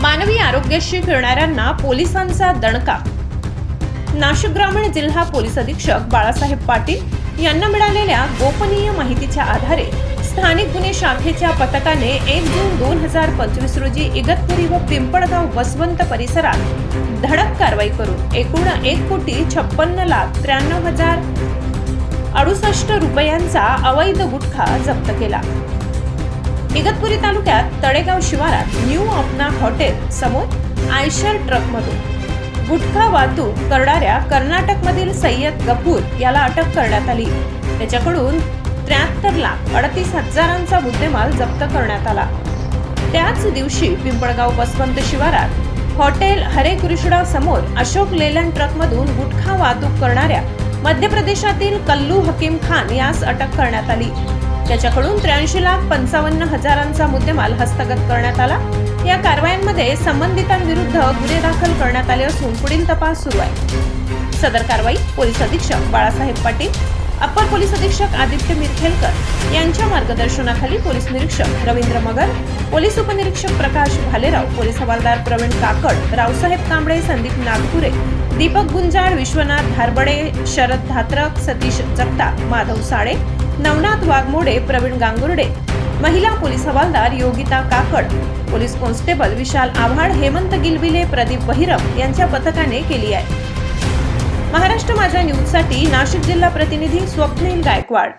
मानवी आरोग्याशी फिरणाऱ्यांना पोलिसांचा दणका. नाशिक ग्रामीण जिल्हा पोलीस अधीक्षक बाळासाहेब पाटील यांना मिळालेल्या गोपनीय माहितीच्या आधारे स्थानिक गुन्हे शाखेच्या पथकाने एक जून दोन हजार पंचवीस रोजी इगतपुरी व पिंपळगाव वसवंत परिसरात धडक कारवाई करून एकूण एक कोटी छप्पन्न लाख त्र्याण्णव हजार अडुसष्ट रुपयांचा अवैध गुटखा जप्त केला. इगतपुरी तालुक्यात तळेगाव शिवारात न्यू अपना हॉटेल समोर आयशर ट्रकमधून गुटखा वाहतूक करणाऱ्या कर्नाटकमधील सय्यद गफूर याला अटक करण्यात आली. त्याच्याकडून त्र्याहत्तर लाख अडतीस हजारांचा मुद्देमाल जप्त करण्यात आला. त्याच दिवशी पिंपळगाव बसवंत शिवारात हॉटेल हरे कृष्णा समोर अशोक लेलँड ट्रकमधून गुटखा वाहतूक करणाऱ्या मध्य प्रदेशातील कल्लू हकीम खान यास अटक करण्यात आली. त्याच्याकडून त्र्याऐंशी लाख पंचावन्न हजारांचा मुद्देमाल हस्तगत करण्यात आला. या कारवायांमध्ये संबंधितांविरुद्ध गुन्हे दाखल करण्यात आले असून पुढील तपास सुरू आहे. सदर कारवाई पोलीस अधीक्षक बाळासाहेब पाटील अप्पर पोलीस अधीक्षक आदित्य मिरखेलकर यांच्या मार्गदर्शनाखाली पोलीस निरीक्षक रवींद्र मगर पोलीस उपनिरीक्षक प्रकाश भालेराव पोलीस हवालदार प्रवीण काकड रावसाहेब कांबळे संदीप नागपुरे दीपक गुंजाळ विश्वनाथ धारबडे शरद धात्रक सतीश जगताप माधव साळे नवनाथ वाघमोडे प्रवीण गांगुर्डे. महिला पोलीस हवालदार योगिता काकड. पोलीस कॉन्स्टेबल विशाल आव्हाड हेमंत गिलविले प्रदीप बहिरम यांच्या पथकाने केली आहे. महाराष्ट्र माझ्या न्यूजसाठी नाशिक जिल्हा प्रतिनिधी स्वप्नील गायकवाड.